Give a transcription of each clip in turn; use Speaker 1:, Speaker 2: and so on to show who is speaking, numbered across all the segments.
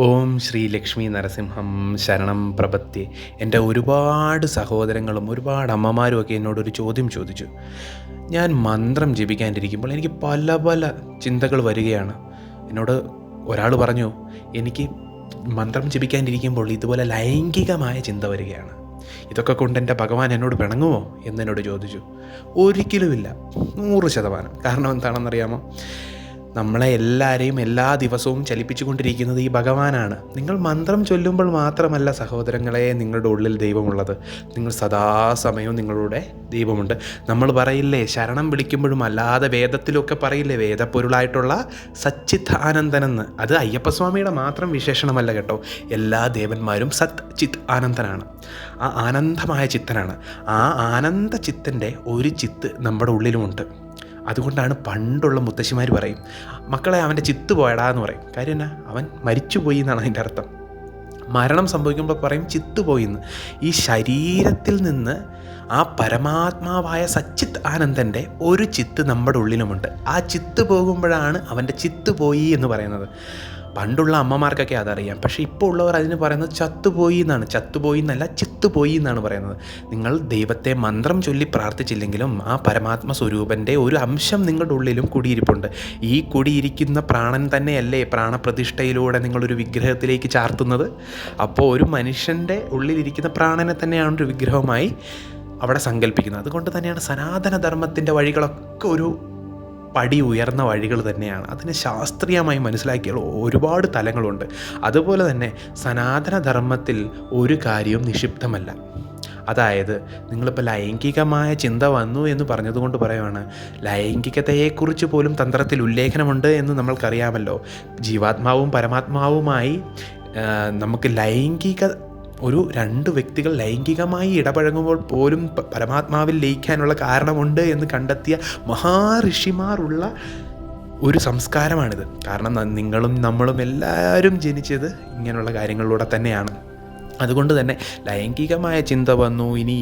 Speaker 1: ഓം ശ്രീ ലക്ഷ്മി നരസിംഹം ശരണം പ്രപത്തി എന്റെ ഒരുപാട് സഹോദരങ്ങളും ഒരുപാട് അമ്മമാരും ഒക്കെ എന്നോടൊരു ചോദ്യം ചോദിച്ചു. ഞാൻ മന്ത്രം ജപിക്കാണ്ടിരിക്കുമ്പോൾ എനിക്ക് പല പല ചിന്തകൾ വരികയാണ്. എന്നോട് ഒരാൾ പറഞ്ഞു എനിക്ക് മന്ത്രം ജപിക്കാണ്ടിരിക്കുമ്പോൾ ഇതുപോലെ ലൈംഗികമായ ചിന്ത വരികയാണ്. ഇതൊക്കെ കൊണ്ട് എന്റെ ഭഗവാൻ എന്നോട് പിണങ്ങുമോ? എന്നോട് ചോദിച്ചു. ഒരിക്കലുമില്ല. നൂറ് ശതമാനം. കാരണം എന്താണെന്നറിയാമോ? നമ്മളെ എല്ലാവരെയും എല്ലാ ദിവസവും ചലിപ്പിച്ചുകൊണ്ടിരിക്കുന്നത് ഈ ഭഗവാനാണ്. നിങ്ങൾ മന്ത്രം ചൊല്ലുമ്പോൾ മാത്രമല്ല സഹോദരങ്ങളെ നിങ്ങളുടെ ഉള്ളിൽ ദൈവമുള്ളത്. നിങ്ങൾ സദാസമയവും നിങ്ങളുടെ ദൈവമുണ്ട്. നമ്മൾ പറയില്ലേ ശരണം വിളിക്കുമ്പോഴും അല്ലാതെ വേദത്തിലൊക്കെ പറയില്ലേ വേദപ്പൊരുളായിട്ടുള്ള സച്ചിത് ആനന്ദനെന്ന് അത് അയ്യപ്പസ്വാമിയുടെ മാത്രം വിശേഷണമല്ല കേട്ടോ. എല്ലാ ദേവന്മാരും സത് ചിത് ആനന്ദനാണ് ആ ആനന്ദമായ ചിത്തനാണ്. ആ ആനന്ദ ചിത്തന്റെ ഒരു ചിത്ത് നമ്മുടെ ഉള്ളിലുമുണ്ട്. അതുകൊണ്ടാണ് പണ്ടുള്ള മുത്തശ്ശിമാർ പറയും മക്കളെ അവന്റെ ചിത്ത് പോയടാ എന്ന് പറയും. കാര്യം എന്നാ അവൻ മരിച്ചുപോയി എന്നാണ് അതിന്റെ അർത്ഥം. മരണം സംഭവിക്കുമ്പോൾ പറയും ചിത്ത് പോയി എന്ന്. ഈ ശരീരത്തിൽ നിന്ന് ആ പരമാത്മാവായ സച്ചിത് ആനന്ദന്റെ ഒരു ചിത്ത് നമ്മുടെ ഉള്ളിലുമുണ്ട്. ആ ചിത്ത് പോകുമ്പോഴാണ് അവന്റെ ചിത്ത് പോയി എന്ന് പറയുന്നത്. പണ്ടുള്ള അമ്മമാർക്കൊക്കെ അതറിയാം. പക്ഷേ ഇപ്പോൾ ഉള്ളവർ അതിന് പറയുന്നത് ചത്തുപോയി എന്നാണ്. ചത്തുപോയി എന്നല്ല ചിത്തുപോയി എന്നാണ് പറയുന്നത്. നിങ്ങൾ ദൈവത്തെ മന്ത്രം ചൊല്ലി പ്രാർത്ഥിച്ചില്ലെങ്കിലും ആ പരമാത്മ സ്വരൂപന്റെ ഒരു അംശം നിങ്ങളുടെ ഉള്ളിലും കുടിയിരിപ്പുണ്ട്. ഈ കുടിയിരിക്കുന്ന പ്രാണൻ തന്നെയല്ലേ പ്രാണപ്രതിഷ്ഠയിലൂടെ നിങ്ങളൊരു വിഗ്രഹത്തിലേക്ക് ചാർത്തുന്നത്? അപ്പോൾ ഒരു മനുഷ്യന്റെ ഉള്ളിലിരിക്കുന്ന പ്രാണനെ തന്നെയാണ് ഒരു വിഗ്രഹമായി അവിടെ സങ്കല്പിക്കുന്നത് അതുകൊണ്ട് തന്നെയാണ് സനാതന ധർമ്മത്തിന്റെ വഴികളൊക്കെ ഒരു പടി ഉയർന്ന വഴികൾ തന്നെയാണ്. അതിനെ ശാസ്ത്രീയമായി മനസ്സിലാക്കിയാൽ ഒരുപാട് തലങ്ങളുണ്ട്. അതുപോലെ തന്നെ സനാതനധർമ്മത്തിൽ ഒരു കാര്യവും നിക്ഷിപ്തമല്ല. അതായത് നിങ്ങളിപ്പോൾ ലൈംഗികമായ ചിന്ത വന്നു എന്ന് പറഞ്ഞതുകൊണ്ട് പറയുവാണ് ലൈംഗികതയെക്കുറിച്ച് പോലും തന്ത്രത്തിൽ ഉല്ലേഖനമുണ്ട് എന്ന് നമ്മൾക്കറിയാമല്ലോ. ജീവാത്മാവും പരമാത്മാവുമായി നമുക്ക് ലൈംഗിക ഒരു രണ്ട് വ്യക്തികൾ ലൈംഗികമായി ഇടപഴകുമ്പോൾ പോലും പരമാത്മാവിൽ ലയിക്കാനുള്ള കാരണമുണ്ട് എന്ന് കണ്ടെത്തിയ മഹാഋഷിമാരുള്ള ഒരു സംസ്കാരമാണിത്. കാരണം നിങ്ങളും നമ്മളും എല്ലാവരും ജനിച്ചത് ഇങ്ങനെയുള്ള കാര്യങ്ങളിലൂടെ തന്നെയാണ്. അതുകൊണ്ട് തന്നെ ലൈംഗികമായ ചിന്ത വന്നു ഇനി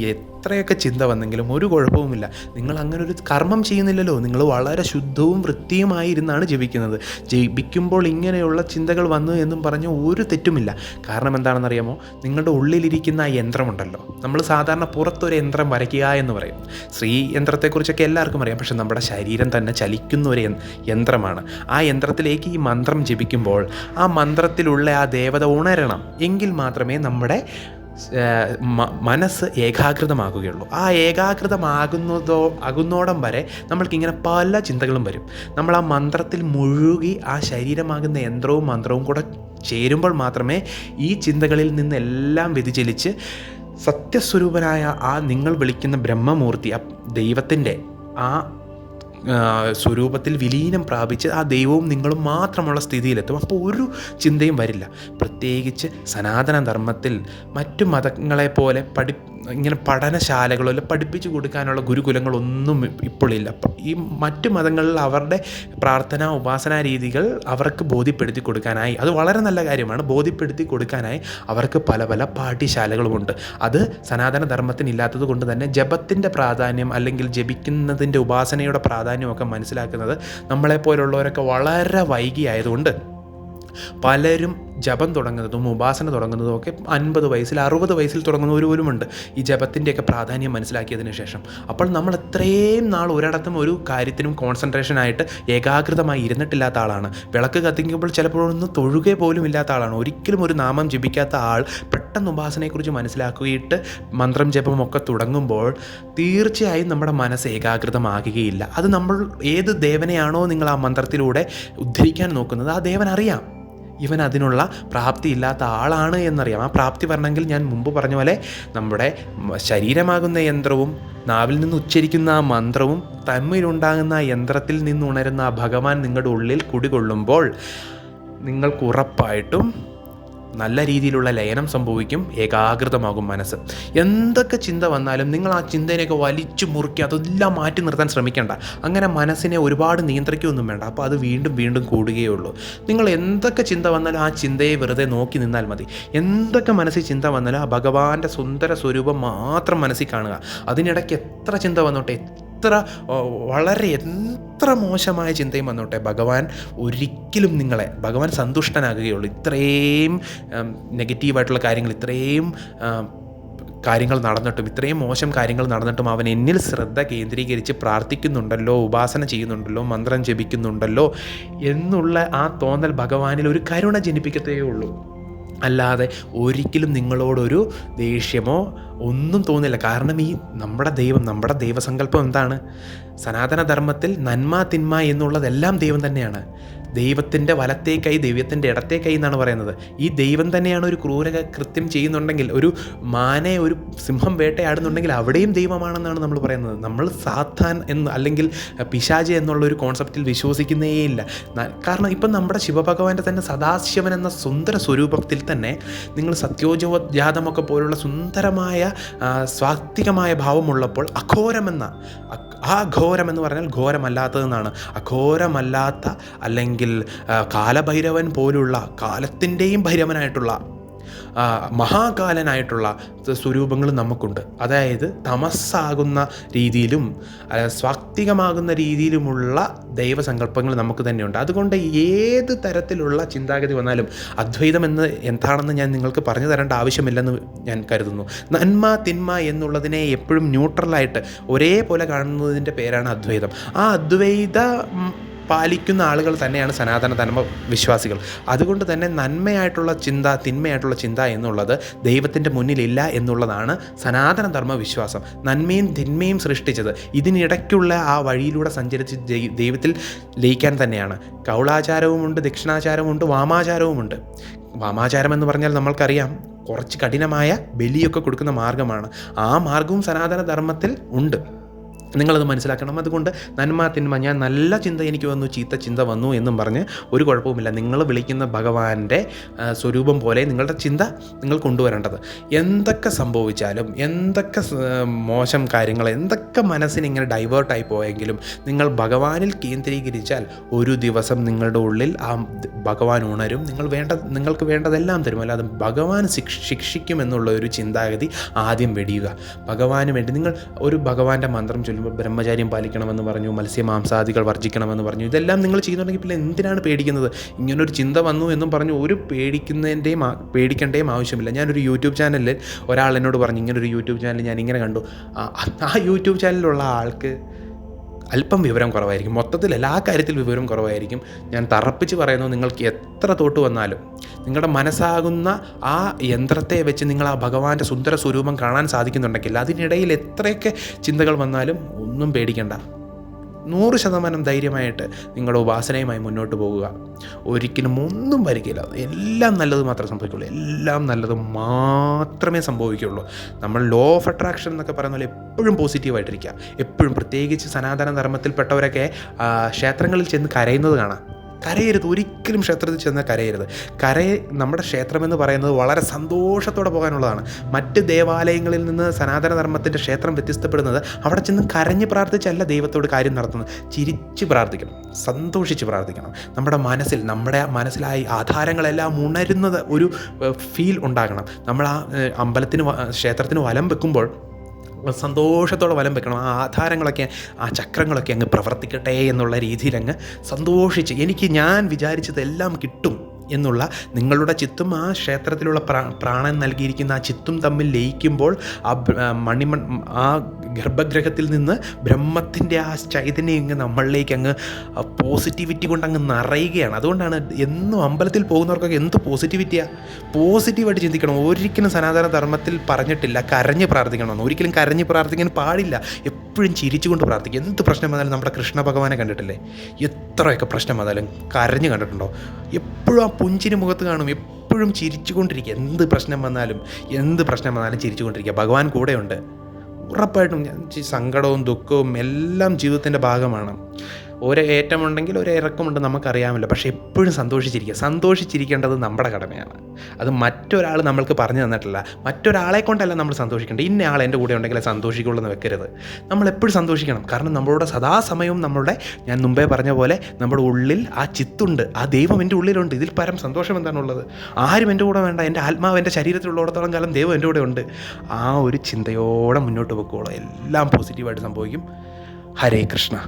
Speaker 1: എത്രയൊക്കെ ചിന്ത വന്നെങ്കിലും ഒരു കുഴപ്പവുമില്ല. നിങ്ങൾ അങ്ങനെ ഒരു കർമ്മം ചെയ്യുന്നില്ലല്ലോ. നിങ്ങൾ വളരെ ശുദ്ധവും വൃത്തിയുമായി ഇരുന്നാണ് ജപിക്കുന്നത് ജപിക്കുമ്പോൾ ഇങ്ങനെയുള്ള ചിന്തകൾ വന്നു എന്നും പറഞ്ഞ് ഒരു തെറ്റുമില്ല. കാരണം എന്താണെന്നറിയാമോ? നിങ്ങളുടെ ഉള്ളിലിരിക്കുന്ന ആ യന്ത്രമുണ്ടല്ലോ. നമ്മൾ സാധാരണ പുറത്തൊരു യന്ത്രം വരയ്ക്കുക എന്ന് പറയും. സ്ത്രീ യന്ത്രത്തെക്കുറിച്ചൊക്കെ എല്ലാവർക്കും അറിയാം. പക്ഷെ നമ്മുടെ ശരീരം തന്നെ ചലിക്കുന്ന ഒരു യന്ത്രമാണ്. ആ യന്ത്രത്തിലേക്ക് ഈ മന്ത്രം ജപിക്കുമ്പോൾ ആ മന്ത്രത്തിലുള്ള ആ ദേവത ഉണരണം. എങ്കിൽ മാത്രമേ നമ്മുടെ മനസ്സ് ഏകാഗ്രതമാകുകയുള്ളൂ. ആ ഏകാഗ്രതമാകുന്നതോ ആകുന്നോടം വരെ നമ്മൾക്കിങ്ങനെ പല ചിന്തകളും വരും. നമ്മൾ ആ മന്ത്രത്തിൽ മുഴുകി ആ ശരീരമാകുന്ന യന്ത്രവും മന്ത്രവും കൂടെ ചേരുമ്പോൾ മാത്രമേ ഈ ചിന്തകളിൽ നിന്നെല്ലാം വ്യതിചലിച്ച് സത്യസ്വരൂപനായ ആ നിങ്ങൾ വിളിക്കുന്ന ബ്രഹ്മമൂർത്തി ആ ദൈവത്തിന്റെ ആ സ്വരൂപത്തിൽ വിലീനം പ്രാപിച്ച് ആ ദൈവവും നിങ്ങളും മാത്രമുള്ള സ്ഥിതിയിലെത്തും. അപ്പോൾ ഒരു ചിന്തയും വരില്ല. പ്രത്യേകിച്ച് സനാതന ധർമ്മത്തിൽ മറ്റു മതങ്ങളെ പോലെ പഠി ഇങ്ങനെ പഠനശാലകളോ അല്ലെങ്കിൽ പഠിപ്പിച്ചു കൊടുക്കാനുള്ള ഗുരുകുലങ്ങളൊന്നും ഇപ്പോഴില്ല. ഈ മറ്റു മതങ്ങളിൽ അവരുടെ പ്രാർത്ഥന ഉപാസനാ രീതികൾ അവർക്ക് ബോധ്യപ്പെടുത്തി കൊടുക്കാനായി അത് വളരെ നല്ല കാര്യമാണ് ബോധ്യപ്പെടുത്തി കൊടുക്കാനായി അവർക്ക് പല പല പാഠ്യശാലകളുമുണ്ട്. അത് സനാതന ധർമ്മത്തിന് ഇല്ലാത്തത് കൊണ്ട് തന്നെ ജപത്തിന്റെ പ്രാധാന്യം അല്ലെങ്കിൽ ജപിക്കുന്നതിന്റെ ഉപാസനയുടെ പ്രാധാന്യമൊക്കെ മനസ്സിലാക്കുന്നത് നമ്മളെപ്പോലുള്ളവരൊക്കെ വളരെ വൈകിയായതുകൊണ്ട് പലരും ജപം തുടങ്ങുന്നതും ഉപാസന തുടങ്ങുന്നതും ഒക്കെ അൻപത് വയസ്സിൽ അറുപത് വയസ്സിൽ തുടങ്ങുന്നവർ പോലുമുണ്ട് ഈ ജപത്തിന്റെയൊക്കെ പ്രാധാന്യം മനസ്സിലാക്കിയതിന് ശേഷം. അപ്പോൾ നമ്മൾ ഇത്രയും നാൾ ഒരിടത്തും ഒരു കാര്യത്തിനും കോൺസെൻട്രേഷനായിട്ട് ഏകാഗ്രതമായി ഇരുന്നിട്ടില്ലാത്ത ആളാണ്. വിളക്ക് കത്തിക്കുമ്പോൾ ചിലപ്പോഴൊന്നും തൊഴുകെ പോലും ഇല്ലാത്ത ആളാണ്. ഒരിക്കലും ഒരു നാമം ജപിക്കാത്ത ആൾ പെട്ടെന്ന് ഉപാസനയെക്കുറിച്ച് മനസ്സിലാക്കിയിട്ട് മന്ത്രം ജപമൊക്കെ തുടങ്ങുമ്പോൾ തീർച്ചയായും നമ്മുടെ മനസ്സ് ഏകാഗ്രതമാകുകയില്ല. അത് നമ്മൾ ഏത് ദേവനെയാണോ നിങ്ങൾ ആ മന്ത്രത്തിലൂടെ ഉദ്ധരിക്കാൻ നോക്കുന്നത് ആ ദേവൻ അറിയാം. ഇവൻ അതിനുള്ള പ്രാപ്തി ഇല്ലാത്ത ആളാണ് എന്നറിയാം. ആ പ്രാപ്തി പറഞ്ഞെങ്കിൽ ഞാൻ മുമ്പ് പറഞ്ഞ പോലെ നമ്മുടെ ശരീരമാകുന്ന യന്ത്രവും നാവിൽ നിന്ന് ഉച്ചരിക്കുന്ന ആ മന്ത്രവും തമ്മിലുണ്ടാകുന്ന ആ യന്ത്രത്തിൽ നിന്നുണരുന്ന ആ ഭഗവാൻ നിങ്ങളുടെ ഉള്ളിൽ കുടികൊള്ളുമ്പോൾ നിങ്ങൾക്ക് ഉറപ്പായിട്ടും നല്ല രീതിയിലുള്ള ലയനം സംഭവിക്കും ഏകാഗ്രതമാകും മനസ്സ്. എന്തൊക്കെ ചിന്ത വന്നാലും നിങ്ങൾ ആ ചിന്തേനെയൊക്കെ വലിച്ചു മുറുക്കി അതെല്ലാം മാറ്റി നിർത്താൻ ശ്രമിക്കേണ്ട. അങ്ങനെ മനസ്സിനെ ഒരുപാട് നിയന്ത്രിക്കുകയൊന്നും വേണ്ട. അപ്പോൾ അത് വീണ്ടും വീണ്ടും കൂടുകയേ ഉള്ളൂ നിങ്ങൾ എന്തൊക്കെ ചിന്ത വന്നാലും ആ ചിന്തയെ വെറുതെ നോക്കി നിന്നാൽ മതി. എന്തൊക്കെ മനസ്സിൽ ചിന്ത വന്നാലും ആ ഭഗവാന്റെ സുന്ദര സ്വരൂപം മാത്രം മനസ്സിൽ കാണുക. അതിനിടയ്ക്ക് എത്ര ചിന്ത വന്നോട്ടെ എത്ര വളരെ എന്ത് എത്ര മോശമായ ചിന്തയും വന്നോട്ടെ. ഭഗവാൻ ഒരിക്കലും നിങ്ങളെ ഭഗവാൻ സന്തുഷ്ടനാകുകയുള്ളൂ. ഇത്രയും നെഗറ്റീവായിട്ടുള്ള കാര്യങ്ങൾ ഇത്രയും കാര്യങ്ങൾ നടന്നിട്ടും ഇത്രയും മോശം കാര്യങ്ങൾ നടന്നിട്ടും അവൻ എന്നിൽ ശ്രദ്ധ കേന്ദ്രീകരിച്ച് പ്രാർത്ഥിക്കുന്നുണ്ടല്ലോ ഉപാസന ചെയ്യുന്നുണ്ടല്ലോ മന്ത്രം ജപിക്കുന്നുണ്ടല്ലോ എന്നുള്ള ആ തോന്നൽ ഭഗവാനിൽ ഒരു കരുണ ജനിപ്പിക്കത്തേ ഉള്ളൂ. അല്ലാതെ ഒരിക്കലും നിങ്ങളോടൊരു ദേഷ്യമോ ഒന്നും തോന്നില്ല. കാരണം ഈ നമ്മുടെ ദൈവം നമ്മുടെ ദൈവസങ്കല്പം എന്താണ്? സനാതനധർമ്മത്തിൽ നന്മ തിന്മ എന്നുള്ളതെല്ലാം ദൈവം തന്നെയാണ്. ദൈവത്തിന്റെ വലത്തേ കൈ ദൈവത്തിന്റെ ഇടത്തേ കൈ എന്നാണ് പറയുന്നത്. ഈ ദൈവം തന്നെയാണ് ഒരു ക്രൂര കൃത്യം ചെയ്യുന്നുണ്ടെങ്കിൽ ഒരു മാനെ ഒരു സിംഹം വേട്ടയാടുന്നുണ്ടെങ്കിൽ അവിടെയും ദൈവമാണെന്നാണ് നമ്മൾ പറയുന്നത്. നമ്മൾ സാത്താൻ എന്ന് അല്ലെങ്കിൽ പിശാജ് എന്നുള്ള ഒരു കോൺസെപ്റ്റിൽ വിശ്വസിക്കുന്നേയില്ല കാരണം ഇപ്പം നമ്മുടെ ശിവഭഗവാന്റെ തന്നെ സദാശിവൻ എന്ന സുന്ദര സ്വരൂപത്തിൽ തന്നെ നിങ്ങൾ സത്യോജാതമൊക്കെ പോലുള്ള സുന്ദരമായ സ്വാത്വികമായ ഭാവമുള്ളപ്പോൾ അഘോരമെന്ന ആ ഘോരമെന്ന് പറഞ്ഞാൽ ഘോരമല്ലാത്തതെന്നാണ്. അഘോരമല്ലാത്ത അല്ലെങ്കിൽ ആ, കാലഭൈരവൻ പോലുള്ള കാലത്തിന്റെയും ഭൈരവനായിട്ടുള്ള മഹാകാലനായിട്ടുള്ള സ്വരൂപങ്ങൾ നമുക്കുണ്ട്. അതായത് തമസ്സാകുന്ന രീതിയിലും സ്വാക്തികമാകുന്ന രീതിയിലുമുള്ള ദൈവസങ്കല്പങ്ങൾ നമുക്ക് തന്നെയുണ്ട്. അതുകൊണ്ട് ഏത് തരത്തിലുള്ള ചിന്താഗതി വന്നാലും അദ്വൈതം എന്ന് എന്താണെന്ന് ഞാൻ നിങ്ങൾക്ക് പറഞ്ഞു തരേണ്ട ആവശ്യമില്ലെന്ന് ഞാൻ കരുതുന്നു. നന്മ തിന്മ എന്നുള്ളതിനെ എപ്പോഴും ന്യൂട്രലായിട്ട് ഒരേപോലെ കാണുന്നതിന്റെ പേരാണ് അദ്വൈതം. ആ അദ്വൈത പാലിക്കുന്ന ആളുകൾ തന്നെയാണ് സനാതന ധർമ്മ വിശ്വാസികൾ. അതുകൊണ്ട് തന്നെ നന്മയായിട്ടുള്ള ചിന്ത തിന്മയായിട്ടുള്ള ചിന്ത എന്നുള്ളത് ദൈവത്തിന്റെ മുന്നിലില്ല എന്നുള്ളതാണ് സനാതന ധർമ്മ വിശ്വാസം. നന്മയും തിന്മയും സൃഷ്ടിച്ചത് ഇതിനിടയ്ക്കുള്ള ആ വഴിയിലൂടെ സഞ്ചരിച്ച് ദൈവത്തിൽ ലയിക്കാൻ തന്നെയാണ്. കൗളാചാരവുമുണ്ട് ദക്ഷിണാചാരവുമുണ്ട് വാമാചാരവുമുണ്ട്. വാമാചാരം എന്ന് പറഞ്ഞാൽ നമ്മൾക്കറിയാം കുറച്ച് കഠിനമായ ബലിയൊക്കെ കൊടുക്കുന്ന മാർഗമാണ്. ആ മാർഗവും സനാതന ധർമ്മത്തിൽ ഉണ്ട്. നിങ്ങളത് മനസ്സിലാക്കണം. അതുകൊണ്ട് നന്മ തിന്മ ഞാൻ നല്ല ചിന്ത എനിക്ക് വന്നു ചീത്ത ചിന്ത വന്നു എന്നും പറഞ്ഞ് ഒരു കുഴപ്പവുമില്ല. നിങ്ങൾ വിളിക്കുന്ന ഭഗവാന്റെ സ്വരൂപം പോലെ നിങ്ങളുടെ ചിന്ത നിങ്ങൾ കൊണ്ടുവരേണ്ടത്. എന്തൊക്കെ സംഭവിച്ചാലും എന്തൊക്കെ മോശം കാര്യങ്ങൾ എന്തൊക്കെ മനസ്സിനിങ്ങനെ ഡൈവേർട്ടായി പോയെങ്കിലും നിങ്ങൾ ഭഗവാനിൽ കേന്ദ്രീകരിച്ചാൽ ഒരു ദിവസം നിങ്ങളുടെ ഉള്ളിൽ ആ ഭഗവാൻ ഉണരും. നിങ്ങൾ വേണ്ട നിങ്ങൾക്ക് വേണ്ടതെല്ലാം തരും. അല്ലാതെ ഭഗവാൻ ശിക്ഷ ശിക്ഷിക്കുമെന്നുള്ള ഒരു ചിന്താഗതി ആദ്യം വെടിയുക. ഭഗവാന് വേണ്ടി നിങ്ങൾ ഒരു ഭഗവാന്റെ മന്ത്രം ചൊല്ലുമ്പോൾ ബ്രഹ്മചാര്യം പാലിക്കണമെന്ന് പറഞ്ഞു മത്സ്യമാംസാദികൾ വർജിക്കണമെന്ന് പറഞ്ഞു. ഇതെല്ലാം നിങ്ങൾ ചെയ്യുന്നുണ്ടെങ്കിൽ പിന്നെ എന്തിനാണ് പേടിക്കുന്നത്? ഇങ്ങനൊരു ചിന്ത വന്നു എന്നും പറഞ്ഞു ഒരു പേടിക്കുന്നതിന്റെയും പേടിക്കേണ്ടേയും ആവശ്യമില്ല. ഞാനൊരു യൂട്യൂബ് ചാനലിൽ ഒരാൾ എന്നോട് പറഞ്ഞു ഇങ്ങനൊരു യൂട്യൂബ് ചാനൽ ഞാൻ ഇങ്ങനെ കണ്ടു ആ യൂട്യൂബ് ചാനലിലുള്ള ആൾക്ക് അല്പം വിവരം കുറവായിരിക്കും. മൊത്തത്തിൽ എല്ലാ കാര്യത്തിൽ വിവരം കുറവായിരിക്കും. ഞാൻ തറപ്പിച്ച് പറയുന്നു നിങ്ങൾക്ക് എത്ര തോട്ട് വന്നാലും. നിങ്ങളുടെ മനസ്സാകുന്ന ആ യന്ത്രത്തെ വെച്ച് നിങ്ങൾ ആ ഭഗവാന്റെ സുന്ദര സ്വരൂപം കാണാൻ സാധിക്കുന്നുണ്ടെങ്കിൽ അതിനിടയിൽ എത്രയൊക്കെ ചിന്തകൾ വന്നാലും ഒന്നും പേടിക്കണ്ട. നൂറ് ശതമാനം ധൈര്യമായിട്ട് നിങ്ങളുടെ ഉപാസനയുമായി മുന്നോട്ട് പോകുക. ഒരിക്കലും ഒന്നും ഭരിക്കില്ല എല്ലാം നല്ലത് മാത്രമേ സംഭവിക്കുള്ളൂ. എല്ലാം നല്ലത് മാത്രമേ സംഭവിക്കുള്ളൂ. നമ്മൾ ലോ ഓഫ് അട്രാക്ഷൻ എന്നൊക്കെ പറയുന്ന പോലെ എപ്പോഴും പോസിറ്റീവായിട്ടിരിക്കുക എപ്പോഴും പ്രത്യേകിച്ച് സനാതന ധർമ്മത്തിൽപ്പെട്ടവരൊക്കെ ക്ഷേത്രങ്ങളിൽ ചെന്ന് കരയുന്നത് കാണാം. കരയരുത്. ഒരിക്കലും ക്ഷേത്രത്തിൽ ചെന്ന് കരയരുത്. കരയെ നമ്മുടെ ക്ഷേത്രമെന്ന് പറയുന്നത് വളരെ സന്തോഷത്തോടെ പോകാനുള്ളതാണ്. മറ്റ് ദേവാലയങ്ങളിൽ നിന്ന് സനാതനധർമ്മത്തിന്റെ ക്ഷേത്രം വ്യത്യസ്തപ്പെടുന്നത് അവിടെ ചെന്ന് കരഞ്ഞ് പ്രാർത്ഥിച്ചല്ല ദൈവത്തോട് കാര്യം നടത്തുന്നത്. ചിരിച്ച് പ്രാർത്ഥിക്കണം. സന്തോഷിച്ച് പ്രാർത്ഥിക്കണം. നമ്മുടെ മനസ്സിൽ നമ്മുടെ മനസ്സിലായി ആധാരങ്ങളെല്ലാം ഉണരുന്നത് ഒരു ഫീൽ ഉണ്ടാകണം. നമ്മൾ ആ അമ്പലത്തിന് ക്ഷേത്രത്തിന് വലം വെക്കുമ്പോൾ സന്തോഷത്തോടെ വലം വെക്കണം. ആ ആധാരങ്ങളൊക്കെ ആ ചക്രങ്ങളൊക്കെ അങ്ങ് പ്രവർത്തിക്കട്ടെ എന്നുള്ള രീതിയിൽ അങ്ങ് സന്തോഷിച്ച് എനിക്ക് ഞാൻ വിചാരിച്ചതെല്ലാം കിട്ടും. എന്നുള്ള നിങ്ങളുടെ ചിത്തും ആ ക്ഷേത്രത്തിലുള്ള പ്രാ പ്രാണൻ നൽകിയിരിക്കുന്ന ആ ചിത്തും തമ്മിൽ ലയിക്കുമ്പോൾ ആ മണിമൺ ആ ഗർഭഗ്രഹത്തിൽ നിന്ന് ബ്രഹ്മത്തിന്റെ ആ ചൈതന്യം ഇങ്ങ് നമ്മളിലേക്ക് അങ്ങ് പോസിറ്റിവിറ്റി കൊണ്ട് അങ്ങ് നിറയുകയാണ്. അതുകൊണ്ടാണ് എന്നും അമ്പലത്തിൽ പോകുന്നവർക്കൊക്കെ എന്ത് പോസിറ്റിവിറ്റിയാണ് പോസിറ്റീവായിട്ട് ചിന്തിക്കണം. ഒരിക്കലും സനാതന ധർമ്മത്തിൽ പറഞ്ഞിട്ടില്ല. കരഞ്ഞ് പ്രാർത്ഥിക്കണമെന്ന് ഒരിക്കലും കരഞ്ഞ് പ്രാർത്ഥിക്കാൻ പാടില്ല. എപ്പോഴും ചിരിച്ചുകൊണ്ട് പ്രാർത്ഥിക്കുക എന്ത് പ്രശ്നം വന്നാലും നമ്മുടെ കൃഷ്ണ ഭഗവാനെ കണ്ടിട്ടില്ലേ? എത്രയൊക്കെ പ്രശ്നം വന്നാലും കരഞ്ഞു കണ്ടിട്ടുണ്ടോ? എപ്പോഴും ആ പുഞ്ചിന് മുഖത്ത് കാണും. എപ്പോഴും ചിരിച്ചുകൊണ്ടിരിക്കുക. എന്ത് പ്രശ്നം വന്നാലും എന്ത് പ്രശ്നം വന്നാലും ചിരിച്ചുകൊണ്ടിരിക്കുക. ഭഗവാൻ കൂടെയുണ്ട്. ഉറപ്പായിട്ടും സങ്കടവും ദുഃഖവും എല്ലാം ജീവിതത്തിന്റെ ഭാഗമാണ്. ഒരു ഏറ്റമുണ്ടെങ്കിൽ ഒരു ഇറക്കമുണ്ട് നമുക്കറിയാമല്ലോ. പക്ഷേ എപ്പോഴും സന്തോഷിച്ചിരിക്കുക. സന്തോഷിച്ചിരിക്കേണ്ടത് നമ്മുടെ കടമയാണ്. അത് മറ്റൊരാൾ നമ്മൾക്ക് പറഞ്ഞു തന്നിട്ടില്ല. മറ്റൊരാളെ കൊണ്ടല്ല നമ്മൾ സന്തോഷിക്കേണ്ടത്. ഇന്ന ആൾ എന്റെ കൂടെ ഉണ്ടെങ്കിലേ സന്തോഷിക്കുള്ളൂ എന്ന് വെക്കരുത്. നമ്മൾ എപ്പോഴും സന്തോഷിക്കണം. കാരണം നമ്മളോട് സദാസമയവും നമ്മളുടെ ഞാൻ മുമ്പേ പറഞ്ഞ പോലെ നമ്മുടെ ഉള്ളിൽ ആ ചിത്തുണ്ട്. ആ ദൈവം എന്റെ ഉള്ളിലുണ്ട്. ഇതിൽ പരം സന്തോഷം എന്താണുള്ളത്? ആരും എന്റെ കൂടെ വേണ്ട. എന്റെ ആത്മാവ് എന്റെ ശരീരത്തിലുള്ളിടത്തോളം കാലം ദൈവം എന്റെ കൂടെ ഉണ്ട്. ആ ഒരു ചിന്തയോടെ മുന്നോട്ട് പൊക്കോളൂ. എല്ലാം പോസിറ്റീവായിട്ട് സംഭവിക്കും. ഹരേ കൃഷ്ണ.